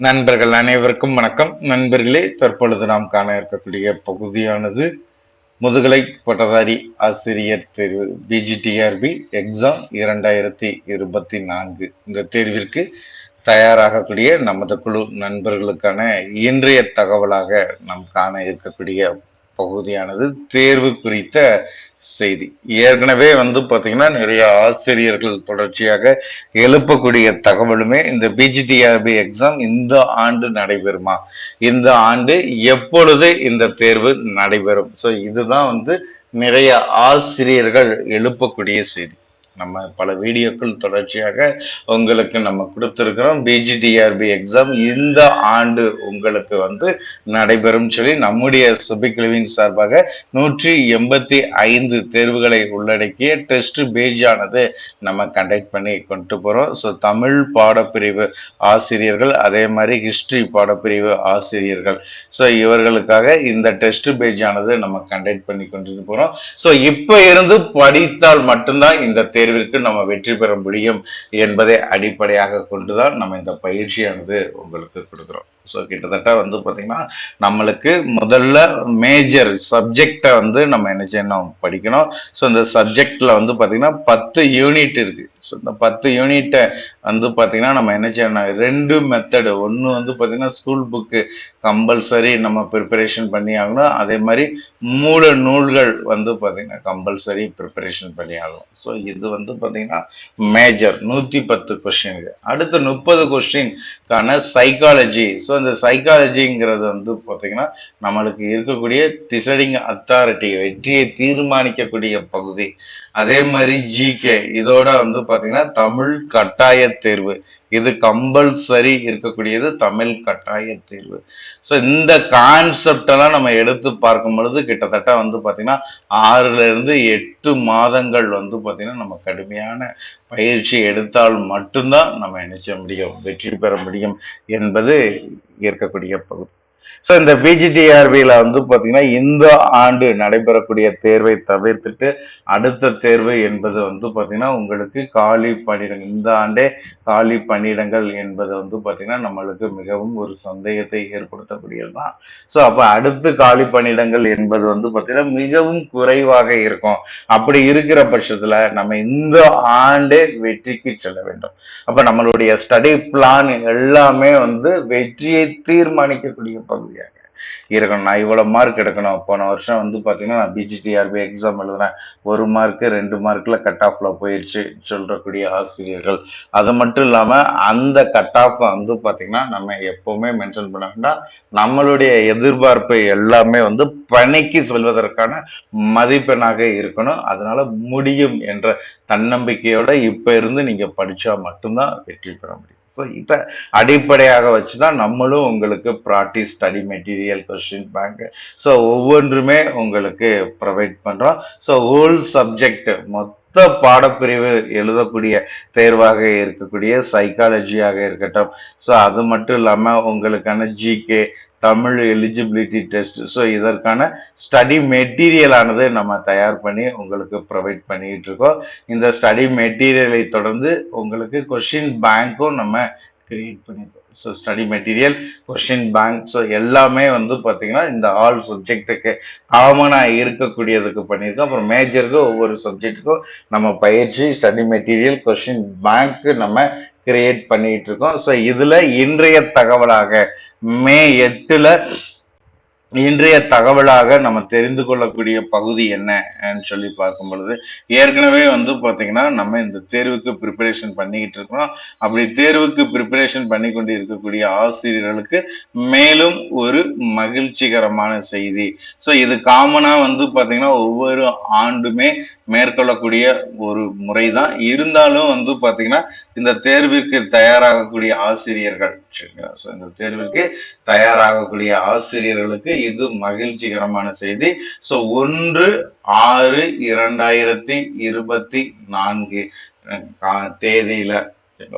நண்பர்கள் அனைவருக்கும் வணக்கம். நண்பர்களே தற்பொழுது நாம் காண இருக்கக்கூடிய பகுதியானது முதுகலை பட்டதாரி ஆசிரியர் தேர்வு பிஜிடிஆர்பி எக்ஸாம் இரண்டாயிரத்தி இருபத்தி நான்கு. இந்த தேர்விற்கு தயாராகக்கூடிய நமது குழு நண்பர்களுக்கான இன்றைய தகவலாக நாம் காண இருக்கக்கூடிய பகுதியானது தேர்வு குறித்த செய்தி. ஏற்கனவே வந்து பார்த்தீங்கன்னா நிறைய ஆசிரியர்கள் தொடர்ச்சியாக எழுப்பக்கூடிய தகவலுமே இந்த பிஜிடிஆர்பி எக்ஸாம் இந்த ஆண்டு நடைபெறுமா? இந்த ஆண்டு எப்பொழுது இந்த தேர்வு நடைபெறும்? ஸோ இதுதான் வந்து நிறைய ஆசிரியர்கள் எழுப்பக்கூடிய செய்தி. நம்ம பல வீடியோக்கள் தொடர்ச்சியாக உங்களுக்கு நம்ம கொடுத்துருக்கிறோம். பிஜிடிஆர்பி எக்ஸாம் இந்த ஆண்டு உங்களுக்கு வந்து நடைபெறும் சொல்லி நம்முடைய சுபிக்குழுவின் சார்பாக நூற்றி எண்பத்தி ஐந்து தேர்வுகளை உள்ளடக்கிய டெஸ்ட் பேஜ் ஆனது நம்ம கண்டக்ட் பண்ணி கொண்டு போறோம். ஸோ தமிழ் பாடப்பிரிவு ஆசிரியர்கள் அதே மாதிரி ஹிஸ்ட்ரி பாடப்பிரிவு ஆசிரியர்கள். ஸோ இவர்களுக்காக இந்த டெஸ்ட் பேஜ் ஆனது நம்ம கண்டக்ட் பண்ணி கொண்டு போறோம். ஸோ இப்போ இருந்து படித்தால் மட்டும்தான் இந்த தேர்விற்கு நம்ம வெற்றி பெற முடியும் என்பதை அடிப்படையாக கொண்டுதான் நம்ம இந்த பயிற்சியானது உங்களுக்கு கொடுக்குறோம். ஸோ கிட்டத்தட்ட வந்து பார்த்தீங்கன்னா நம்மளுக்கு முதல்ல மேஜர் சப்ஜெக்டை வந்து நம்ம என்ன செய்யணும்? படிக்கணும். ஸோ இந்த சப்ஜெக்ட்ல வந்து பார்த்தீங்கன்னா பத்து யூனிட் இருக்கு. ஸோ இந்த பத்து யூனிட்டை வந்து பார்த்தீங்கன்னா நம்ம என்ன செய்யணும்? ரெண்டு மெத்தடு ஒன்று வந்து பார்த்தீங்கன்னா ஸ்கூல் புக்கு கம்பல்சரி நம்ம ப்ரிப்பரேஷன் பண்ணி ஆகணும். அதே மாதிரி மூல நூல்கள் வந்து பார்த்தீங்கன்னா கம்பல்சரி ப்ரிப்பரேஷன் பண்ணி ஆகணும். ஸோ இது வந்து பார்த்தீங்கன்னா மேஜர் நூற்றி பத்து கொஸ்டின் அடுத்து முப்பது கொஸ்டின்கான சைக்காலஜி ஸோ இந்த சைக்காலஜிங்கிறது வந்து பார்த்திங்கன்னா நம்மளுக்கு இருக்கக்கூடிய டிசைடிங் அத்தாரிட்டி வெற்றியை தீர்மானிக்கக்கூடிய பகுதி. அதே மாதிரி ஜிகே இதோட வந்து பார்த்திங்கன்னா தமிழ் கட்டாய தேர்வு. இது கம்பல்சரி இருக்கக்கூடியது தமிழ் கட்டாய தேர்வு. ஸோ இந்த கான்செப்டெல்லாம் நம்ம எடுத்து பார்க்கும் பொழுது கிட்டத்தட்ட வந்து பார்த்தீங்கன்னா ஆறுலேருந்து எட்டு மாதங்கள் வந்து பார்த்தீங்கன்னா நம்ம கடுமையான பயிற்சி எடுத்தால் மட்டும்தான் நம்ம நினைச்ச முடியும்? வெற்றி பெற முடியும் என்பது இருக்கக்கூடிய பகுதி ஸோ இந்த பிஜிடிஆர்பியில் வந்து பார்த்தீங்கன்னா இந்த ஆண்டு நடைபெறக்கூடிய தேர்வை தவிர்த்துட்டு அடுத்த தேர்வு என்பது வந்து பார்த்தீங்கன்னா உங்களுக்கு காலி பணியிடங்கள் இந்த ஆண்டே காலி பணியிடங்கள் என்பது வந்து பார்த்தீங்கன்னா நம்மளுக்கு மிகவும் ஒரு சந்தேகத்தை ஏற்படுத்தக்கூடியது தான் ஸோ அப்போ அடுத்து காலி பணியிடங்கள் என்பது வந்து பார்த்தீங்கன்னா மிகவும் குறைவாக இருக்கும். அப்படி இருக்கிற பட்சத்தில் நம்ம இந்த ஆண்டே வெற்றிக்கு செல்ல வேண்டும். அப்போ நம்மளுடைய ஸ்டடி பிளான் எல்லாமே வந்து வெற்றியை தீர்மானிக்கக்கூடிய பகுதியாக இருக்கணும் நான் இவ்வளோ மார்க் எடுக்கணும். போன வருஷம் வந்து பார்த்தீங்கன்னா நான் பிஜிடிஆர்பி எக்ஸாம் எழுதுனேன். ஒரு மார்க்கு ரெண்டு மார்க்கில் கட் ஆஃபில் போயிடுச்சு சொல்றக்கூடிய ஆசிரியர்கள். அது மட்டும் இல்லாமல் அந்த கட் ஆஃபை வந்து பார்த்திங்கன்னா நம்ம எப்போவுமே மென்ஷன் பண்ண வேண்டாம். நம்மளுடைய எதிர்பார்ப்பு எல்லாமே வந்து பணிக்கு செல்வதற்கான மதிப்பெண்ணாக இருக்கணும். அதனால முடியும் என்ற தன்னம்பிக்கையோடு இப்போ இருந்து நீங்கள் படிச்சா மட்டும்தான் வெற்றி பெற முடியும். ஸோ இதை அடிப்படையாக வச்சு தான் நம்மளும் உங்களுக்கு practice study material question bank so ஒவ்வொன்றுமே உங்களுக்கு ப்ரொவைட் பண்ணுறோம் ஸோ ஹோல் சப்ஜெக்ட் மொத்த மொத்த பாடப்பிரிவு எழுதக்கூடிய தேர்வாக இருக்கக்கூடிய சைக்காலஜியாக இருக்கட்டும். ஸோ அது மட்டும் இல்லாமல் உங்களுக்கான GK Tamil eligibility test so இதற்கான ஸ்டடி மெட்டீரியலானது நம்ம தயார் பண்ணி உங்களுக்கு ப்ரொவைட் பண்ணிட்டு இருக்கோம். இந்த ஸ்டடி மெட்டீரியலை தொடர்ந்து உங்களுக்கு கொஷின் பேங்க்கும் நம்ம கிரியேட் பண்ணியிருக்கோம் so study material question bank so எல்லாமே வந்து பார்த்தீங்கன்னா இந்த ஆல் சப்ஜெக்ட்டுக்கு காமனாக இருக்கக்கூடியதுக்கு பண்ணியிருக்கோம். அப்புறம் மேஜருக்கு ஒவ்வொரு சப்ஜெக்ட்டுக்கும் நம்ம பயிற்சி ஸ்டடி மெட்டீரியல் கொஷின் பேங்க்கு நம்ம கிரியேட் பண்ணிகிட்டு இருக்கோம். ஸோ இதில் இன்றைய தகவலாக மே எட்டில் இன்றைய தகவலாக நம்ம தெரிந்து கொள்ளக்கூடிய பகுதி என்னன்னு சொல்லி பார்க்கும் பொழுது ஏற்கனவே வந்து பார்த்தீங்கன்னா நம்ம இந்த தேர்வுக்கு ப்ரிப்பரேஷன் பண்ணிக்கிட்டு இருக்கோம் அப்படி தேர்வுக்கு ப்ரிப்பரேஷன் பண்ணி கொண்டு இருக்கக்கூடிய ஆசிரியர்களுக்கு மேலும் ஒரு மகிழ்ச்சிகரமான செய்தி. ஸோ இது காமனாக வந்து பார்த்தீங்கன்னா ஒவ்வொரு ஆண்டுமே மேற்கொள்ளக்கூடிய ஒரு முறை தான் இருந்தாலும் வந்து பார்த்தீங்கன்னா இந்த தேர்விற்கு தயாராகக்கூடிய ஆசிரியர்கள் சரிங்களா ஸோ இந்த தேர்விற்கு தயாராகக்கூடிய ஆசிரியர்களுக்கு இது மகிழ்ச்சிகரமான செய்தி. ஸோ ஒன்று ஆறு இரண்டாயிரத்தி இருபத்தி நான்கு தேதியில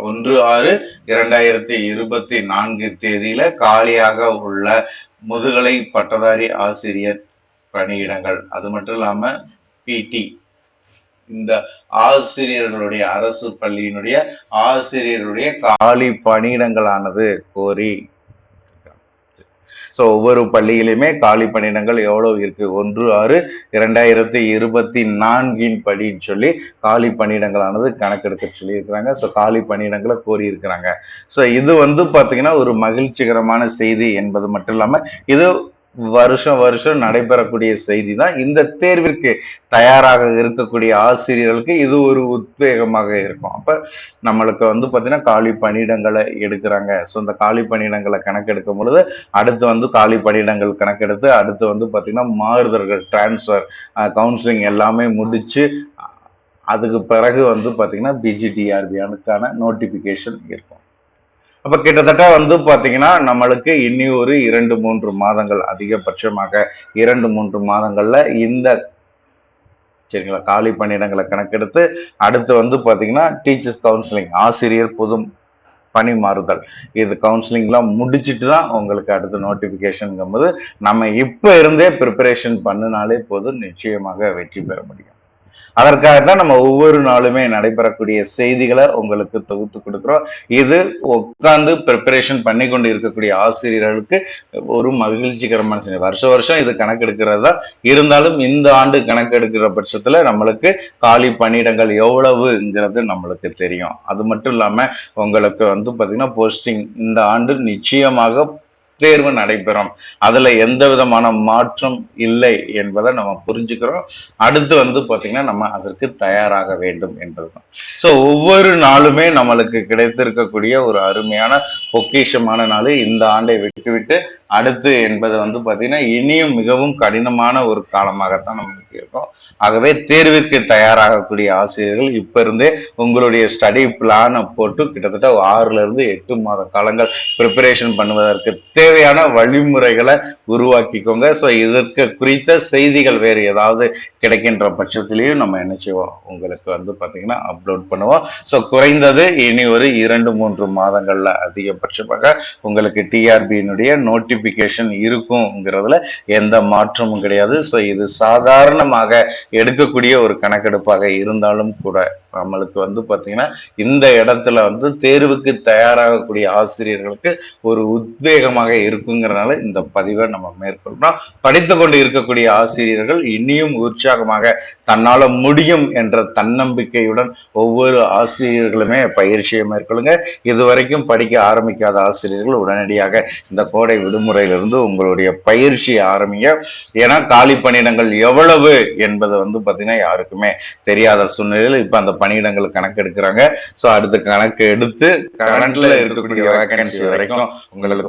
ஒன்று ஆறு இரண்டாயிரத்தி இருபத்தி நான்கு தேதியில காலியாக உள்ள முதுகலை பட்டதாரி ஆசிரியர் பணியிடங்கள். அது மட்டும் இல்லாம பிடி இந்த ஆசிரியர்களுடைய அரசு பள்ளியினுடைய ஆசிரியர்களுடைய காலி பணியிடங்களானது கோரி. ஸோ ஒவ்வொரு பள்ளியிலுமே காலி பணியிடங்கள் எவ்வளவு இருக்கு? ஒன்று ஆறு இரண்டாயிரத்தி இருபத்தி நான்கின் படின்னு சொல்லி காலி பணியிடங்களானது கணக்கெடுக்க சொல்லி இருக்கிறாங்க ஸோ காலி பணியிடங்களை கோரி இருக்கிறாங்க ஸோ இது வந்து பார்த்தீங்கன்னா ஒரு மகிழ்ச்சிகரமான செய்தி என்பது மட்டும் இல்லாமல் இது வருஷம் வருஷம் நடைபெறக்கூடிய செய்தி தான் இந்த தேர்விற்கு தயாராக இருக்கக்கூடிய ஆசிரியர்களுக்கு இது ஒரு உத்வேகமாக இருக்கும். அப்ப நம்மளுக்கு வந்து பார்த்தீங்கன்னா காலி பணியிடங்களை எடுக்கிறாங்க. ஸோ இந்த காலி பணியிடங்களை கணக்கெடுக்கும் பொழுது அடுத்து வந்து காலி பணியிடங்கள் கணக்கெடுத்து அடுத்து வந்து பார்த்திங்கன்னா மாறுதல்கள் டிரான்ஸ்ஃபர் கவுன்சிலிங் எல்லாமே முடிச்சு அதுக்கு பிறகு வந்து பார்த்தீங்கன்னா பிஜிடிஆர்பியானுக்கான நோட்டிஃபிகேஷன் இருக்கும். அப்ப கிட்டத்தட்ட வந்து பாத்தீங்கன்னா நம்மளுக்கு இனி ஒரு இரண்டு மூன்று மாதங்கள் அதிகபட்சமாக இரண்டு மூன்று மாதங்கள்ல இந்த சரிங்களா காலி பணியிடங்களை கணக்கெடுத்து அடுத்து வந்து பாத்தீங்கன்னா டீச்சர்ஸ் கவுன்சிலிங் ஆசிரியர் பொது பணி மாறுதல். இது கவுன்சிலிங்லாம் முடிச்சுட்டு தான் உங்களுக்கு அடுத்த நோட்டிஃபிகேஷனுங்கும் போது நம்ம இப்போ இருந்தே ப்ரிப்பரேஷன் பண்ணினாலே போதும் நிச்சயமாக வெற்றி பெற முடியும். அதற்காக தான் நம்ம ஒவ்வொரு நாளுமே நடைபெறக்கூடிய செய்திகளை உங்களுக்கு தொகுத்து கொடுக்குறோம். இது உட்காந்து ப்ரிப்பரேஷன் பண்ணி கொண்டு இருக்கக்கூடிய ஆசிரியர்களுக்கு ஒரு மகிழ்ச்சிகரமான செய்தி. வருஷம் வருஷம் இது கணக்கெடுக்கிறது தான். இருந்தாலும் இந்த ஆண்டு கணக்கெடுக்கிற பட்சத்துல நம்மளுக்கு காலி பணியிடங்கள் எவ்வளவுங்கிறது நம்மளுக்கு தெரியும். அது மட்டும் இல்லாம உங்களுக்கு வந்து பாத்தீங்கன்னா போஸ்டிங் இந்த ஆண்டு நிச்சயமாக தேர்வு நடைபெறும். அதுல எந்த விதமான மாற்றம் இல்லை என்பதை நம்ம புரிஞ்சுக்கிறோம். அடுத்து வந்து பாத்தீங்கன்னா நம்ம அதற்கு தயாராக வேண்டும் என்பதுதான். ஸோ ஒவ்வொரு நாளுமே நம்மளுக்கு கிடைத்திருக்கக்கூடிய ஒரு அருமையான பொக்கிஷமான நாள் இந்த ஆண்டை விட்டுவிட்டு அடுத்து என்பது வந்து பார்த்தீங்கன்னா இனியும் மிகவும் கடினமான ஒரு காலமாகத்தான் நம்மளுக்கு இருக்கும். ஆகவே தேர்விற்கு தயாராகக்கூடிய ஆசிரியர்கள் இப்ப இருந்தே உங்களுடைய ஸ்டடி பிளானை போட்டு கிட்டத்தட்ட ஆறுல இருந்து எட்டு மாத காலங்கள் ப்ரிப்பரேஷன் பண்ணுவதற்கு தேவையான வழிமுறைகளை உருவாக்கிக்கோங்க. ஸோ இதற்கு குறித்த செய்திகள் வேறு ஏதாவது கிடைக்கின்ற பட்சத்திலையும் நம்ம என்ன செய்வோம்? உங்களுக்கு வந்து பார்த்தீங்கன்னா அப்லோட் பண்ணுவோம். ஸோ குறைந்தது இனி ஒரு இரண்டு மூன்று மாதங்கள்ல அதிகபட்சமாக உங்களுக்கு டிஆர்பியினுடைய நோட்டிபிகேஷன் நோட்டிபிகேஷன் இருக்குங்கிறதுல எந்த மாற்றமும் கிடையாது. ஸோ இது சாதாரணமாக எடுக்கக்கூடிய ஒரு கணக்கெடுப்பாக இருந்தாலும் கூட நம்மளுக்கு வந்து பார்த்தீங்கன்னா இந்த இடத்துல வந்து தேர்வுக்கு தயாராகக்கூடிய ஆசிரியர்களுக்கு ஒரு உத்வேகமாக இருக்குங்கிறனால இந்த பதிவை நம்ம மேற்கொள்கிறோம். படித்து கொண்டு இருக்கக்கூடிய ஆசிரியர்கள் இனியும் உற்சாகமாக தன்னால் முடியும் என்ற தன்னம்பிக்கையுடன் ஒவ்வொரு ஆசிரியர்களுமே பயிற்சியை மேற்கொள்ளுங்க. இதுவரைக்கும் படிக்க ஆரம்பிக்காத ஆசிரியர்கள் உடனடியாக இந்த கோடை விடுமுறை முறையிலிருந்து உங்களுடைய பயிற்சி ஆரம்பிங்க. ஏன்னா காலி பணியிடங்கள் எவ்வளவு என்பது வந்து பார்த்தீங்கன்னா யாருக்குமே தெரியாத சூழ்நிலையில் இப்போ அந்த பணியிடங்கள் கணக்கு எடுக்கிறாங்க. ஸோ அடுத்து கணக்கு எடுத்து கரண்ட்ல இருக்கக்கூடிய வேகன்சி வரைக்கும் உங்களுக்கு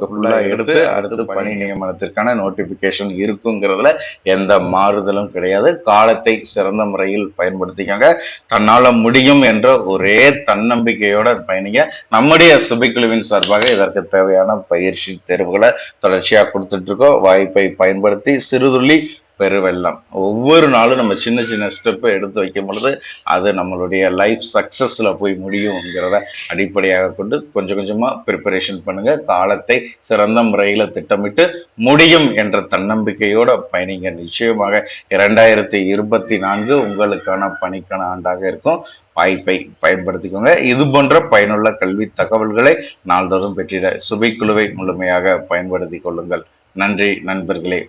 எடுத்து அடுத்து பணி நியமனத்திற்கான நோட்டிபிகேஷன் இருக்குங்கிறதுல எந்த மாறுதலும் கிடையாது. காலத்தை சிறந்த முறையில் பயன்படுத்திக்கோங்க. தன்னால முடியும் என்ற ஒரே தன்னம்பிக்கையோட பயணிங்க. நம்முடைய சுபிக்குழுவின் சார்பாக இதற்கு தேவையான பயிற்சி தேர்வுகளை தொடர்ச்சியா கொடுத்துட்டு இருக்கோம். வாய்ப்பை பயன்படுத்தி சிறுதுள்ளி பெருவெள்ளம். ஒவ்வொரு நாளும் நம்ம சின்ன சின்ன ஸ்டெப்பை எடுத்து வைக்கும் பொழுது அது நம்மளுடைய லைஃப் சக்ஸஸில் போய் முடியுங்கிறத அடிப்படையாக கொண்டு கொஞ்சம் கொஞ்சமாக ப்ரிப்பரேஷன் பண்ணுங்கள் காலத்தை சிறந்த முறையில் திட்டமிட்டு முடியும் என்ற தன்னம்பிக்கையோடு பயணிங்க. நிச்சயமாக இரண்டாயிரத்தி இருபத்தி நான்கு உங்களுக்கான பணிக்கான ஆண்டாக இருக்கும். வாய்ப்பை பயன்படுத்திக்கோங்க. இது போன்ற பயனுள்ள கல்வி தகவல்களை நாள்தோறும் பெற்றிட சுபைக்குழுவை முழுமையாக பயன்படுத்தி கொள்ளுங்கள். நன்றி நண்பர்களே.